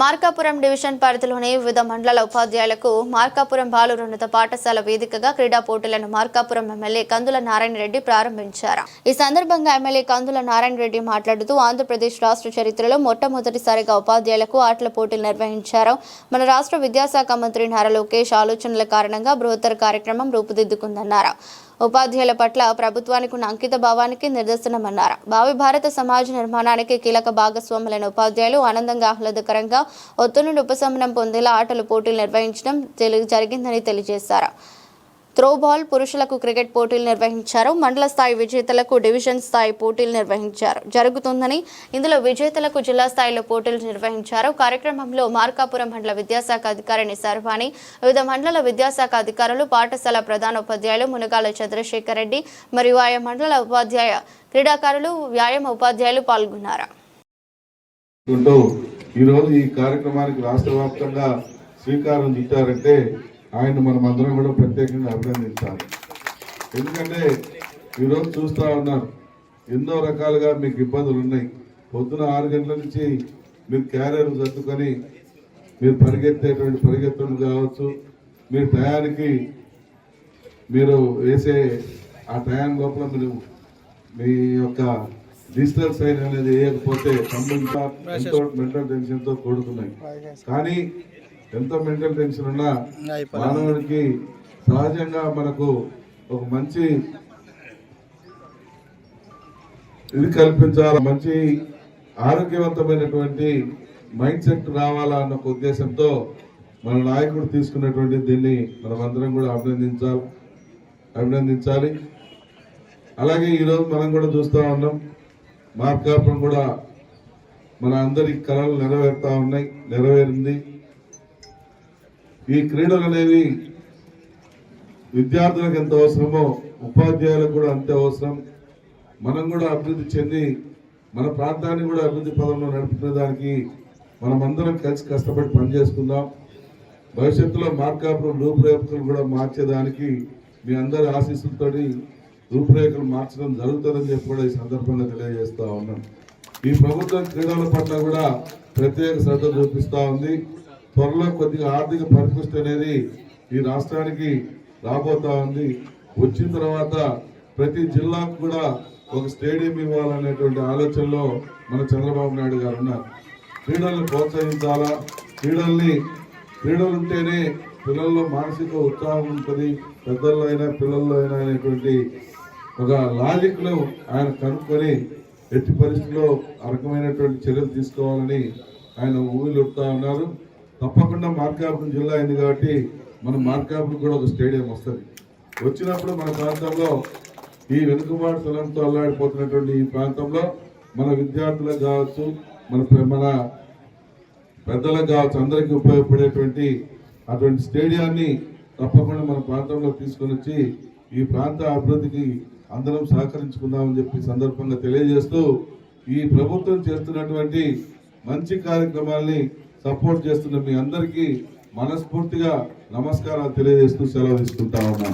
Markapuram division పరిధిలోని వివిధ మండల ఉపాధ్యాయులకు మార్కాపురం బాలురున్నత పాఠశాల వేదికగా క్రీడా పోటీలను మార్కాపురం ఎమ్మెల్యే కందుల నారాయణ రెడ్డి ప్రారంభించారు. ఈ సందర్భంగా ఎమ్మెల్యే కందుల నారాయణ రెడ్డి మాట్లాడుతూ ఆంధ్రప్రదేశ్ రాష్ట్ర చరిత్రలో మొట్టమొదటిసారిగా ఉపాధ్యాయులకు ఆటల పోటీలు నిర్వహించారు. మన రాష్ట్ర విద్యాశాఖ మంత్రి నారా లోకేష్ ఆలోచనల కారణంగా బృహత్తర కార్యక్రమం రూపుదిద్దుకుందన్నారు. ఉపాధ్యాయుల పట్ల ప్రభుత్వానికి ఉన్న అంకిత భావానికి నిదర్శనమన్నారు. భావి భారత సమాజ నిర్మాణానికి కీలక భాగస్వాములైన ఉపాధ్యాయులు ఆనందంగా ఆహ్లాదకరంగా ఒత్తిడి నుండి ఉపశమనం పొందేలా ఆటల పోటీలు నిర్వహించడం తెలి- జరిగిందని తెలియజేశారు. త్రోబాల్ పురుషులకు క్రికెట్ పోటీలు నిర్వహించారు. మండల స్థాయి విజేతలకు డివిజన్ స్థాయి పోటీలు నిర్వహించారు. జరుగుతుందని ఇందులో విజేతలకు జిల్లా స్థాయిలో పోటీలు నిర్వహించారు. కార్యక్రమంలో మార్కాపురం మండల విద్యాశాఖ అధికారిని సర్వాణి వివిధ మండల విద్యాశాఖ అధికారులు పాఠశాల ప్రధాన ఉపాధ్యాయులు మునగాల చంద్రశేఖర్ రెడ్డి మరియు ఆయా మండల ఉపాధ్యాయ క్రీడాకారులు వ్యాయామ ఉపాధ్యాయులు పాల్గొన్నారు. ఈరోజు ఈ కార్యక్రమానికి రాష్ట్ర వ్యాప్తంగా శ్రీకారం చుట్టారంటే ఆయన మనం అందరం కూడా ప్రత్యేకంగా అభినందించాలి. ఎందుకంటే ఈరోజు చూస్తూ ఉన్నారు ఎన్నో రకాలుగా మీకు ఇబ్బందులు ఉన్నాయి. పొద్దున ఆరు గంటల నుంచి మీరు క్యారియర్ సర్దుకొని మీరు పరిగెత్తేటువంటి పరిగెత్తడం కావచ్చు మీరు టయానికి మీరు వేసే ఆ టయాం లోపల మీరు మీ యొక్క డిజిటల్ సైన్ అనేది వేయకపోతే ఎంతో మెంటల్ టెన్షన్తో కూడుకున్నాయి. కానీ ఎంత మెంటల్ టెన్షన్ ఉన్నా మానవుడికి సహజంగా మనకు ఒక మంచి ఇది కల్పించాలి? మంచి ఆరోగ్యవంతమైనటువంటి మైండ్ సెట్ రావాలా అన్న ఒక ఉద్దేశంతో మన నాయకుడు తీసుకున్నటువంటి దీన్ని మనం అందరం కూడా అభినందించాలి. అభినందించాలి. అలాగే ఈరోజు మనం కూడా చూస్తూ ఉన్నాం. మార్కాపురం కూడా మన అందరి కళలు నెరవేరుతా ఉన్నాయి నెరవేరింది. ఈ క్రీడలు అనేవి విద్యార్థులకు ఎంత అవసరమో ఉపాధ్యాయులకు కూడా అంతే అవసరం. మనం కూడా అభివృద్ధి చెంది మన ప్రాంతాన్ని కూడా అభివృద్ధి పదంలో నడుపుకునే దానికి మనం అందరం కలిసి కష్టపడి పనిచేసుకుందాం. భవిష్యత్తులో మార్కాపురం రూపురేఖలు కూడా మార్చేదానికి మీ అందరి ఆశీస్సులతోటి రూపురేఖలు మార్చడం జరుగుతుందని చెప్పి కూడా ఈ సందర్భంగా తెలియజేస్తా ఉన్నాం. ఈ ప్రభుత్వం క్రీడల పట్ల కూడా ప్రత్యేక శ్రద్ధ చూపిస్తూ ఉంది. త్వరలో కొద్దిగా ఆర్థిక పరిపుష్టి అనేది ఈ రాష్ట్రానికి రాబోతా ఉంది. వచ్చిన తర్వాత ప్రతి జిల్లాకు కూడా ఒక స్టేడియం ఇవ్వాలనేటువంటి ఆలోచనలో మన చంద్రబాబు నాయుడు గారు ఉన్నారు. క్రీడలను ప్రోత్సహించాలా? క్రీడల్ని క్రీడలు ఉంటేనే పిల్లల్లో మానసిక ఉత్సాహం ఉంటుంది. పెద్దల్లో అయినా పిల్లల్లో అయినా అనేటువంటి ఒక లాజిక్లో ఆయన కనుక్కొని ఎట్టి పరిస్థితుల్లో ఆ రకమైనటువంటి చర్యలు తీసుకోవాలని ఆయన ఊగిలుడుతా ఉన్నారు. తప్పకుండా మార్కాపురం జిల్లా అయింది కాబట్టి మన మార్కాపురం కూడా ఒక స్టేడియం వస్తుంది. వచ్చినప్పుడు మన ప్రాంతంలో ఈ వెనుకబాటు తలంతో అల్లాడిపోతున్నటువంటి ఈ ప్రాంతంలో మన విద్యార్థులకు కావచ్చు మన మన పెద్దలకు కావచ్చు అందరికీ ఉపయోగపడేటువంటి అటువంటి స్టేడియాన్ని తప్పకుండా మన ప్రాంతంలో తీసుకొని వచ్చి ఈ ప్రాంత అభివృద్ధికి అందరం సహకరించుకుందామని చెప్పి సందర్భంగా తెలియజేస్తూ ఈ ప్రభుత్వం చేస్తున్నటువంటి మంచి కార్యక్రమాల్ని సపోర్ట్ చేస్తున్న మీ అందరికీ మనస్ఫూర్తిగా నమస్కారాలు తెలియజేస్తూ సెలవు తీసుకుంటా ఉన్నాను.